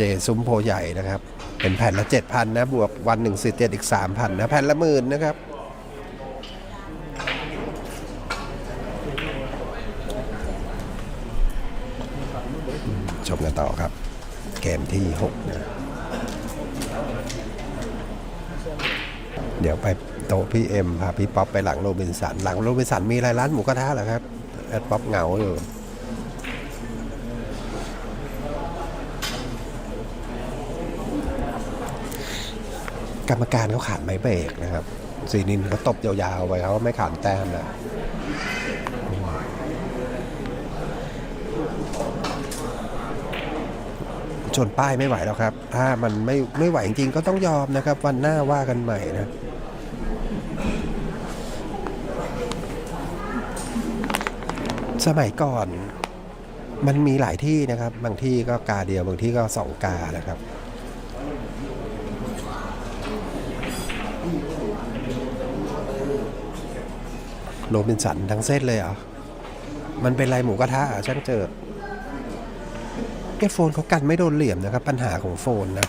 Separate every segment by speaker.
Speaker 1: เจซุ้มโพใหญ่นะครับ เป็นแผ่นละ 7,000 นะ บวกวันหนึ่งสิเจ็ดอีก 3,000 นะ แผ่นละหมื่นนะครับ ชมกันต่อครับ เกมที่ 6 นะ เดี๋ยวไปโต๊ะพี่เอ็มพาพี่ป๊อปไปหลังโรบินสัน หลังโรบินสันมีอะไรร้านหมูกระทะเหรอครับ แอดป๊อปเหงาอยู่ กรรมการเขาขาดไม้เบรกนะครับสีนินเขาตบยาวๆไปเขาไม่ขาดแต้มแล้วชนป้ายไม่ไหวแล้วครับ ถ้ามันไม่ไม่ไหวจริงๆก็ต้องยอมนะครับ วันหน้าว่ากันใหม่นะสมัยก่อนมันมีหลายที่นะครับ บางที่ก็กาเดียว บางที่ก็สองกานะครับ โรบินสันทั้งเส้นเลยเหรอ มันเป็นไรหมูกระทะอะช่างเจอเอโฟนเขากันไม่โดนเหลี่ยมนะครับ ปัญหาของโฟนนะ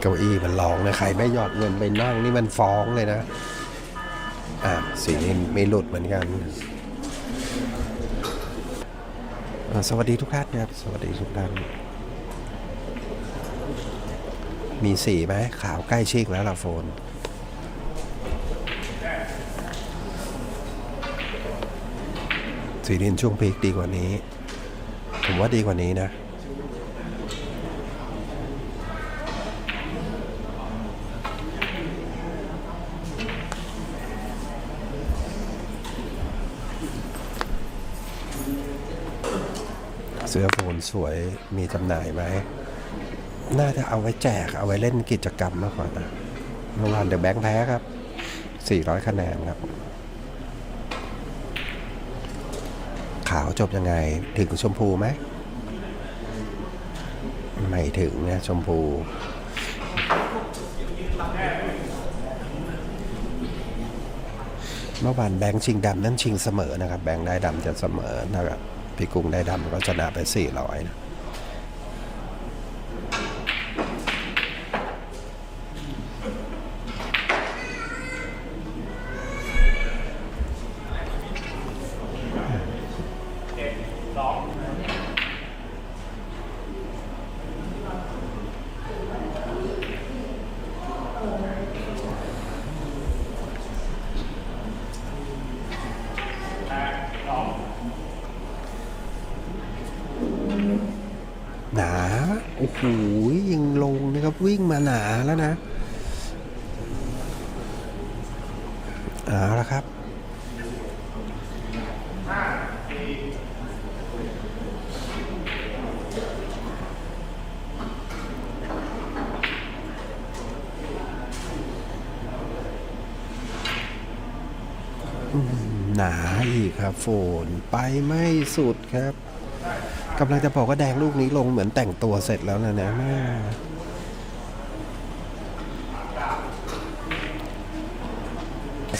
Speaker 1: เก้าอี้มันร้องนะ ใครไม่หยอดเงินไปนั่งนี่มันฟ้องเลยนะ อ่าสีนี้ไม่หลุดเหมือนกันสวัสดีทุกท่านครับ สวัสดีทุกท่าน มีสีไหมขาวใกล้ชิกแล้วล่ะโฟน สีนินช่วงพีคดีกว่านี้ ผมว่าดีกว่านี้นะเสื้อโฟนสวยมีจำหน่ายไหม น่าจะเอาไว้แจก เอาไว้เล่นกิจกรรมมากกว่านะเมื่อวานเดอะแบงค์แพ้ครับ 400 คะแนนครับ ขาวจบยังไงถึงชมพูไหม ไม่ถึงนะชมพูเมื่อวานแบงค์ชิงดำนั่นชิงเสมอนะครับ แบงค์ได้ดำจะเสมอนะครับพี่กุ้งได้ดำก็ชนะไป 400นะ หนา โอ้โหยังลงนะครับ วิ่งมาหนาแล้วนะเอาละครับหนาอีกครับ โฟน ไปไม่สุดครับ กำลังจะบอกว่าแดงลูกนี้ลงเหมือนแต่งตัวเสร็จแล้วนะเนี่ยแม่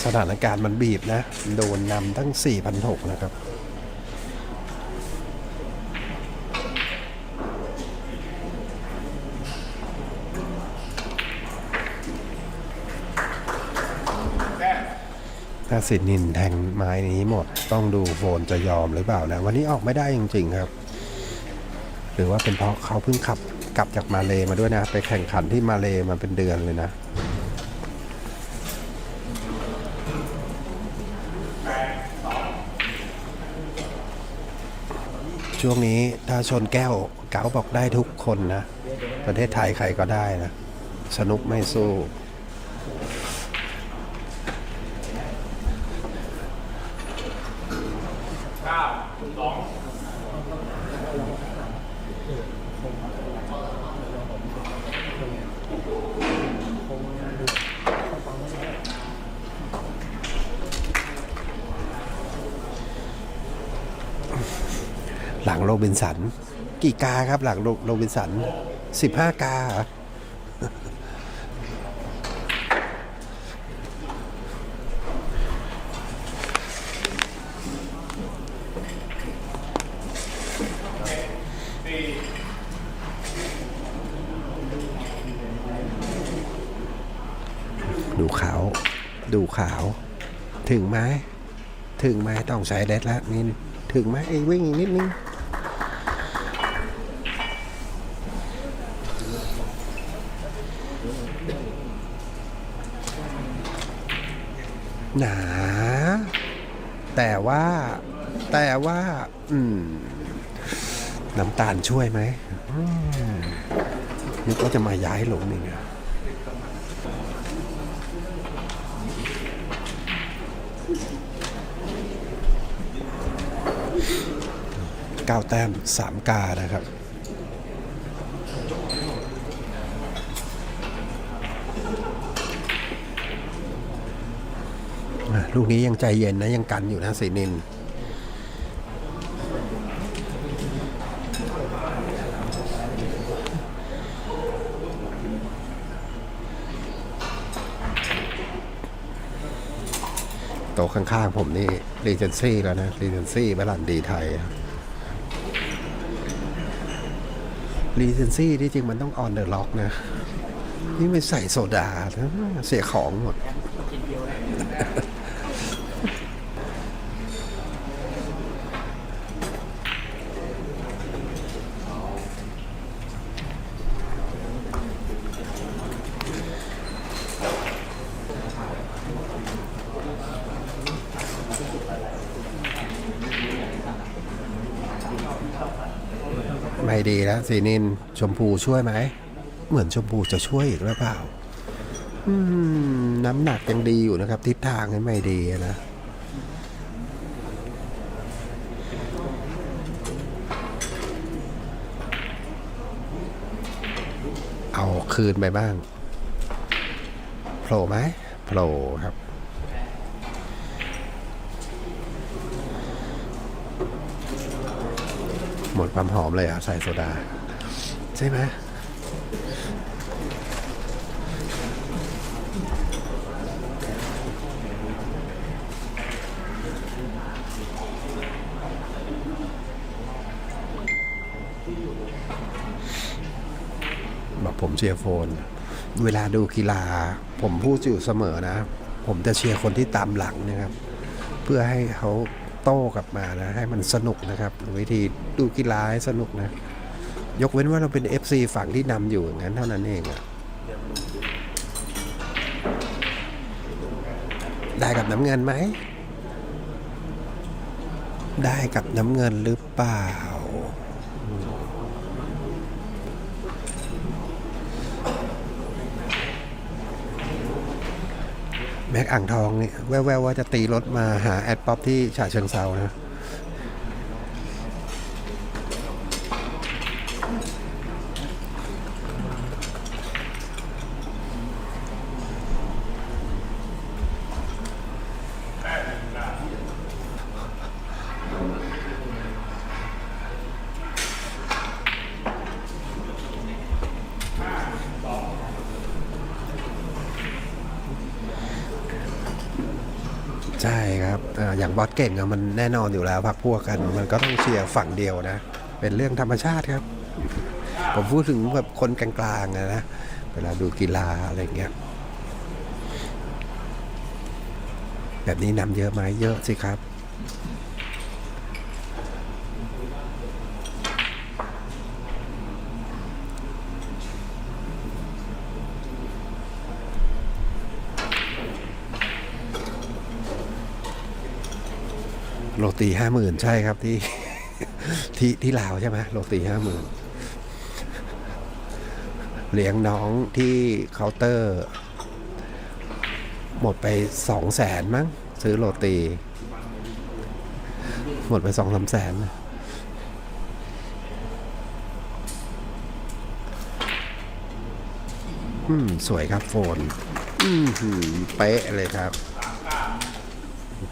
Speaker 1: สถานการณ์มันบีบนะ โดนนำตั้ง 4,600 นะครับถ้าสิทธินินแทงไม้นี้หมดต้องดูโฟนจะยอมหรือเปล่านะ วันนี้ออกไม่ได้จริง ๆ ครับ หรือว่าเป็นเพราะเขาเพิ่งขับกลับจากมาเลมาด้วยนะ ไปแข่งขันที่มาเลมาเป็นเดือนเลยนะช่วงนี้ถ้าชนแก้วเก๋าบอกได้ทุกคนนะ ประเทศไทยใครก็ได้นะ สนุกไม่สู้ หลังโรบินสัน กี่กาครับหลังโรบินสันสิบห้ากาเหรอ ดูขาว ถึงไหมถึงไหมต้องใช้เล็ดแล้วนี่ถึงไหมไอ้วิ่งอีกนิดนึงหนา แต่ว่าแต่ว่า อืม น้ำตาลช่วยไหมอืมนึกว่าจะมาย้ายหลงนี่เนี่ย เก้าแต้มสามกานะครับลูกนี้ยังใจเย็นนะยังกันอยู่นะสีนิน โตะข้างๆ ผมนี่รีเจนซี่แล้วนะรีเจนซี่บรันดีไทยรีเจนซี่ที่จริงมันต้องออนเดอะล็อกนะ นี่ไม่ใส่โซดาเสียของหมด ไม่ดีแล้วสีนินชมพูช่วยไหม เหมือนชมพูจะช่วยอีกหรือเปล่า อืม น้ำหนักยังดีอยู่นะครับ ทิศทางนี่ไม่ดีนะ เอาคืนไปบ้างโผล่ไหมโผล่ครับ หมดความหอมเลยอะ ใส่โซดา ใช่ไหมบอกผมเชียร์โฟน เวลาดูกีฬา ผมพูดอยู่เสมอนะ ผมจะเชียร์คนที่ตามหลังนะครับ เพื่อให้เขา โต้กลับมานะ ให้มันสนุกนะครับ วิธีดูกีฬาให้สนุกนะ ยกเว้นว่าเราเป็น FC ฝั่งที่นำอยู่อย่างนั้นเท่านั้นเองอะได้กับน้ำเงินไหม ได้กับน้ำเงินหรือเปล่า แม็กอ่างทองนี่แววๆว่าจะตีรถมาหาแอดป๊อปที่ฉะเชิงเซานะ ใช่ครับ อย่างบอสเก่งอะมันแน่นอนอยู่แล้วพักพวกกัน มันก็ต้องเชียร์ฝั่งเดียวนะ เป็นเรื่องธรรมชาติครับ ผมพูดถึงแบบคนกลางๆนะเวลาดูกีฬาอะไรเงี้ยแบบนี้นำเยอะไหมเยอะสิครับ โรตีห้าหมื่นใช่ครับที่ที่ที่ลาวใช่ไหมโรตีห้าหมื่นเลี้ยงน้องที่เคาน์เตอร์ หมดไปสองแสนมั้ง ซื้อโรตี หมดไปสองสามแสนอืม สวยครับโฟน อืมหือเป๊ะเลยครับ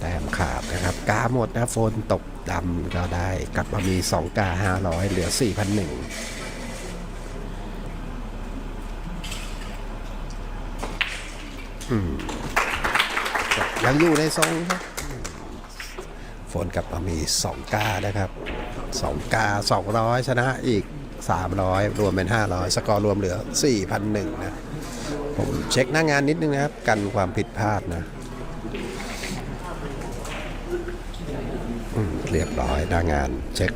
Speaker 1: แต้มขาดนะครับ กาหมดนะโฟนตกดำก็ได้กลับมามี 2 กา 500 เหลือ 4,001ยังอยู่ในทรงครับอืมโฟนกลับมามี2กานะครับ2กา200ชนะอีก300รวมเป็น500สกอร์รวมเหลือ4,001นะ ผมเช็คหน้างานนิดนึงนะครับ กันความผิดพลาดนะ อืมเรีย